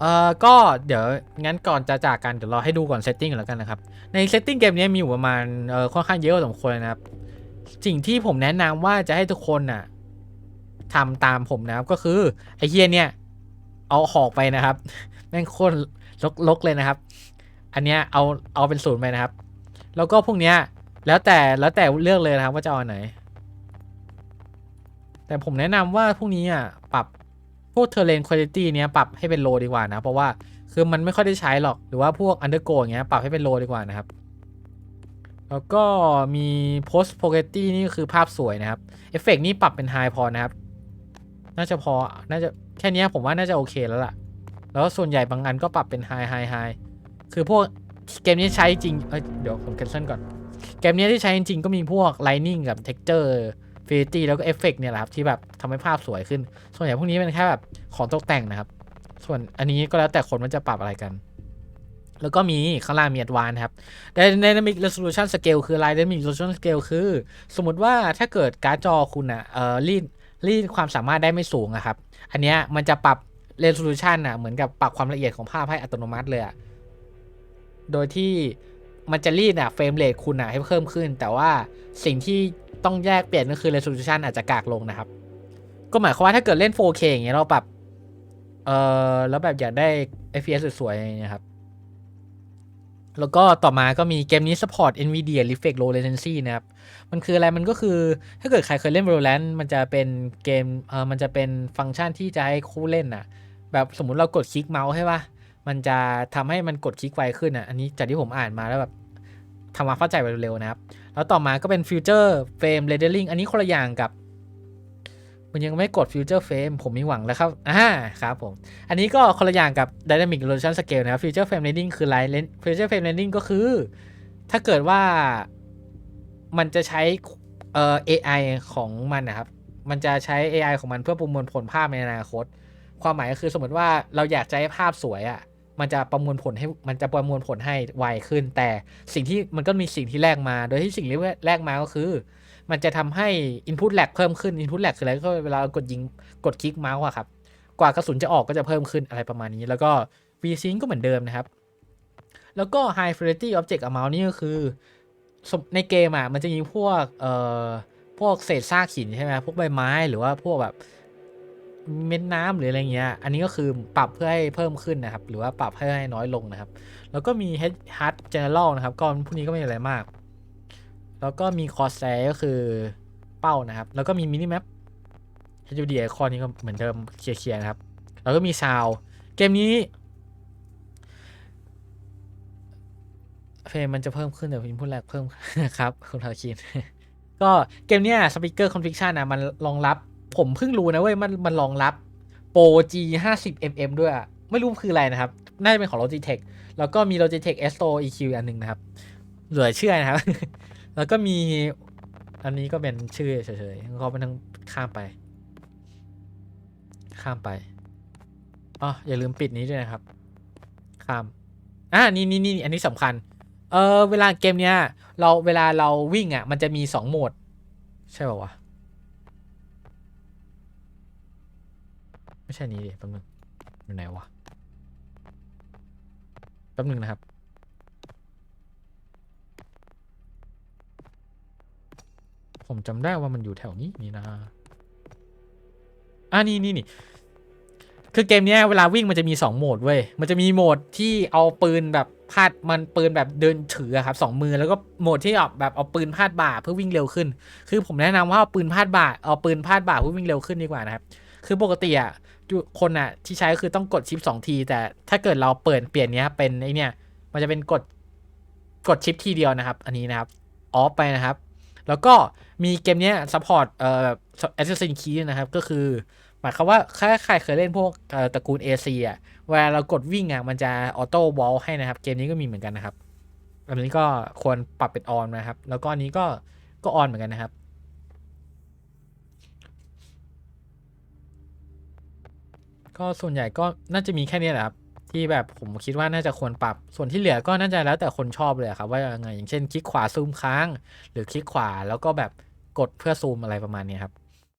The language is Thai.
เอ่อก็เดี๋ยวงั้นก่อนจะจากกันเดี๋ยวเราให้ดูก่อนเซตติ้งแล้วกันนะครับ ในเซตติ้งเกมนี้มีอยู่ประมาณเอ่อค่อนข้างเยอะพอสมควรนะครับ สิ่งที่ผมแนะนำว่าจะให้ทุกคนน่ะทำตามผมนะครับก็คือไอ้เฮียเนี่ยเอาหอกไปนะครับแม่งโคตรลกๆเลยนะครับ อันเนี้ยเอาเอาเป็นศูนย์ไปนะครับ แล้วก็พวกเนี้ยแล้วแต่แล้วแต่เลือกเลยนะครับว่าจะเอาไหน แต่ผมแนะนำว่าพวกนี้อะปรับ พวกเทเลนคุณ i t y เนี้ยปรับให้เป็นโลดีกว่านะ เพราะว่าคือมันไม่ค่อยได้ใช้หรอก หรือว่าพวก undergo อย่างเงี้ยปรับให้เป็นโลดีกว่านะครับ แล้วก็มี post p o g e t t y นี่คือภาพสวยนะครับ เอฟเฟกนี่ปรับเป็น high พอนะครับ น่าจะพอ น่าจะแค่นี้ผมว่าน่าจะโอเคแล้วล่ะ แล้วส่วนใหญ่บางอันก็ปรับเป็น high high high คือพวกเกมนี้ใช้จริงเอ้ยเดี๋ยวผม cancel ก่อน เกมนี้ที่ใช้จริงก็มีพวก Lightning กับ Texture f i n i t y แล้วก็ Effect เนี่ยแหละครับที่แบบทำให้ภาพสวยขึ้น ส่วนใหญ่พวกนี้เป็นแค่แบบของตกแต่งนะครับ ส่วนอันนี้ก็แล้วแต่คนมันจะปรับอะไรกัน แล้วก็มีข้างล่างมี Advanced ครับ Dynamic Resolution Scale คืออะไร Dynamic Resolution Scale คือ สมมติว่าถ้าเกิดการ์ดจอคุณอะเอ่อรีดรีดความสามารถได้ไม่สูงอะครับ อันเนี้ยมันจะปรับ resolution อะเหมือนกับปรับความละเอียดของภาพให้อัตโนมัติเลยอะโดยที่มันจะรีดอะเฟรมเรทคุณอะให้เพิ่มขึ้น แต่ว่าสิ่งที่ ต้องแยกเปลี่ยนก็คือ resolution อาจจะกากลงนะครับ ก็หมายความว่าถ้าเกิดเล่น 4K อย่างเงี้ยเราปรับ เอ่อแล้วแบบอยากได้ FPS สวยๆอย่างเงี้ยครับ แล้วก็ต่อมาก็มีเกมนี้ support NVIDIA Reflex Low Latency นะครับ มันคืออะไรมันก็คือถ้าเกิดใครเคยเล่น Valorant มันจะเป็นเกมเออมันจะเป็นฟังก์ชันที่จะให้คู่เล่นน่ะแบบสมมุติเรากดคลิกเมาส์ใช่ปะมันจะทำให้มันกดคลิกไวขึ้นอะ อันนี้จากที่ผมอ่านมาแล้วแบบ ทำมาเข้าใจไปเร็วๆนะครับ แล้วต่อมาก็เป็น Future Frame Rendering อันนี้คนละอย่างกับมันยังไม่กด Future Frame ผมมีหวังแล้วครับ อ่า ครับผม อันนี้ก็คนละอย่างกับ Dynamic Resolution Scale นะครับ Future Frame Rendering คืออะไร Future Frame Rendering ก็คือ ถ้าเกิดว่ามันจะใช้เอ่อ AI ของมันนะครับ มันจะใช้ AI ของมันเพื่อประมวลผลภาพในอนาคต ความหมายก็คือสมมติว่าเราอยากจะให้ภาพสวยอะ่ะ มันจะประมวลผลให้มันจะประมวลผลให้ไวขึ้น แต่สิ่งที่มันก็มีสิ่งที่แลกมา โดยที่สิ่งที่แลกมาก็คือ มันจะทำให้ input lag เพิ่มขึ้น input lag คืออะไรก็เวลากดยิงกดคลิกเมาส์อะครับ กว่ากระสุนจะออกก็จะเพิ่มขึ้นอะไรประมาณนี้ แล้วก็ VSync ก็เหมือนเดิมนะครับ แล้วก็ High Fidelity Object Amount นี่ก็คือในเกมอะมันจะมีพวกเอ่อพวกเศษซากหินใช่ไหมพวกใบไม้หรือว่าพวกแบบ เม็ดน้ำหรืออะไรเงี้ย อันนี้ก็คือปรับเพื่อให้เพิ่มขึ้นนะครับ หรือว่าปรับให้น้อยลงนะครับ แล้วก็มี Head Hard General นะครับ ก็พวกนี้ก็ไม่อะไรมาก แล้วก็มี Corsair ก็คือเป้านะครับ แล้วก็มี Minimap HUD Icon นี่ก็เหมือนเดิมเคลียร์ๆนะครับ แล้วก็มี Sound เกมนี้เฟรมมันจะเพิ่มขึ้นแต่พิมพ์พูดแรกเพิ่มครับคุณทาคินก็เกมเนี้ยสปีกเกอร์คอนฟิกชันอะมันรองรับ ผมเพิ่งรู้นะเว้ยมันมันรองรับโปร G 5 0 mm ด้วยอะไม่รู้คืออะไรนะครับ น่าจะเป็นของ Logitech แล้วก็มี Logitech S o EQ อันหนึ่งนะครับ เหลือเชื่อนะครับ แล้วก็มีอันนี้ก็เป็นชื่อเฉยๆก็ไม่ต้งข้ามไป ข้ามไปอ๋ออย่าลืมปิดนี้ด้วยนะครับ ข้ามอ่านี่นี่นี่อันนี้สำคัญ เออเวลาเกมเนี้ย เราเวลาเราวิ่งอะ มันจะมีสองโหมด ใช่ป่าวะ ไม่ใช่นี้ดิแป๊บนึงอยู่ไหนวะแป๊บนึงนะครับ ผมจำได้ว่ามันอยู่แถวนี้นี่นะอ่านี่นี่นี่คือเกมนี้เวลาวิ่งมันจะมี 2 โหมดเว้ย มันจะมีโหมดที่เอาปืนแบบพาดมันปืนแบบเดินถือครับสองมือแล้วก็โหมดที่เอาแบบเอาปืนพาดบ่าเพื่อวิ่งเร็วขึ้น คือผมแนะนำว่าเอาปืนพาดบ่าเอาปืนพาดบ่าเพื่อวิ่งเร็วขึ้นดีกว่านะครับ คือปกติอะคนอะที่ใช้คือต้องกดชิปสองที แต่ถ้าเกิดเราเปิดเปลี่ยนเนี้ยเป็นไอเนี้ยมันจะเป็นกดกดชิปทีเดียวนะครับ อันนี้นะครับออฟไปนะครับ แล้วก็มีเกมเนี้ยซัพพอร์ตเอ่อ Assassin's Creed นะครับ ก็คือ หมายความว่าถ้าใครเคยเล่นพวกตระกูล AC อะเวลาเรากดวิ่งอะมันจะออโต้วอลให้นะครับ เกมนี้ก็มีเหมือนกันนะครับ อันนี้ก็ควรปรับเป็นออนนะครับ แล้วก็อันนี้ก็ก็ออนเหมือนกันนะครับ ก็ส่วนใหญ่ก็น่าจะมีแค่นี้แหละครับที่แบบผมคิดว่าน่าจะควรปรับ ส่วนที่เหลือก็น่าจะแล้วแต่คนชอบเลยครับว่ายังไงอย่างเช่นคลิกขวาซูมค้าง หรือคลิกขวาแล้วก็แบบกดเพื่อซูมอะไรประมาณนี้ครับ